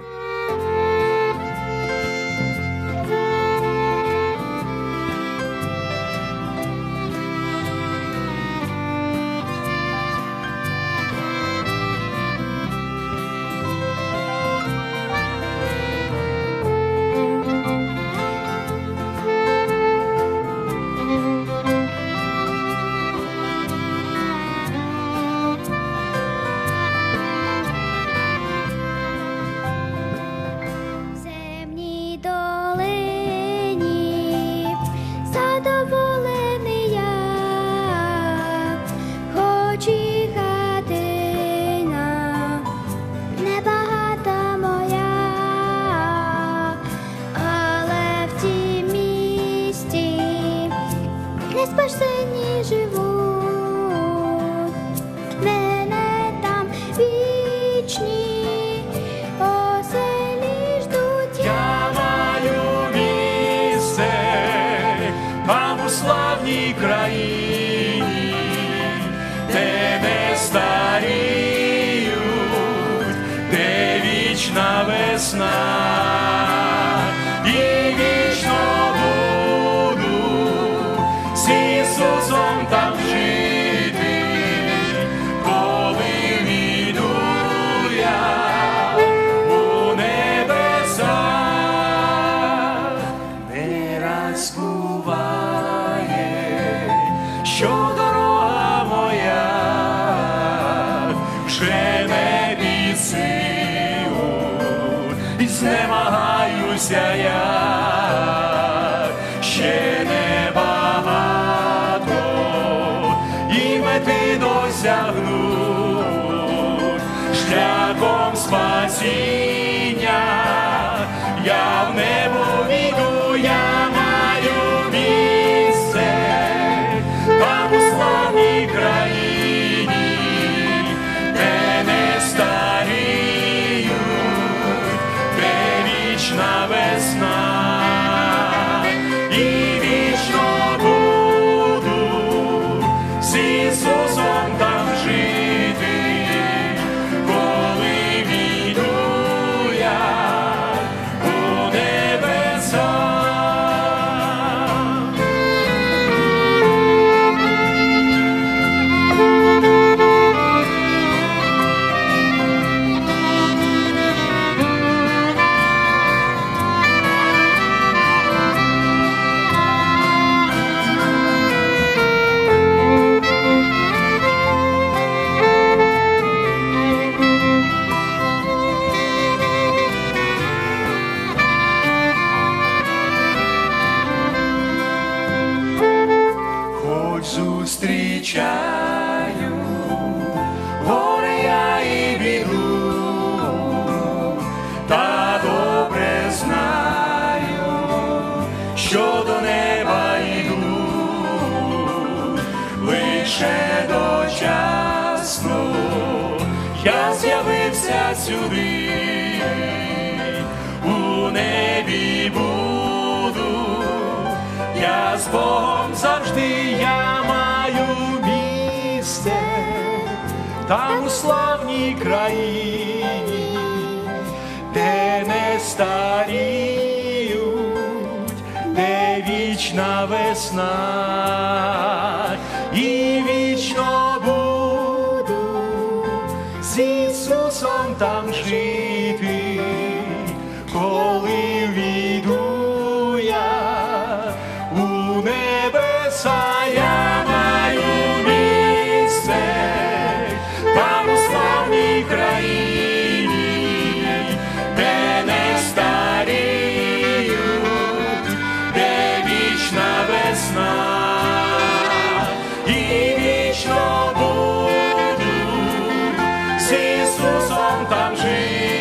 В спасені живуть, мене там вічні оселі ждуть. Я маю місце там у славній старіють, де вічна весна. Що дорога моя вже не і знемагаюся я. Ще небагато і мети досягну. Шляхом спасіння, я в небо війду, Хоч зустрічаю горе я і біду, та добре знаю, що до неба йду, лише дочасно я з'явився сюди, у небі буду я з Богом завжди там у славній країні, де не старіють, де вічна весна, і вічно буду з Ісусом там жити. Ісусом там жив.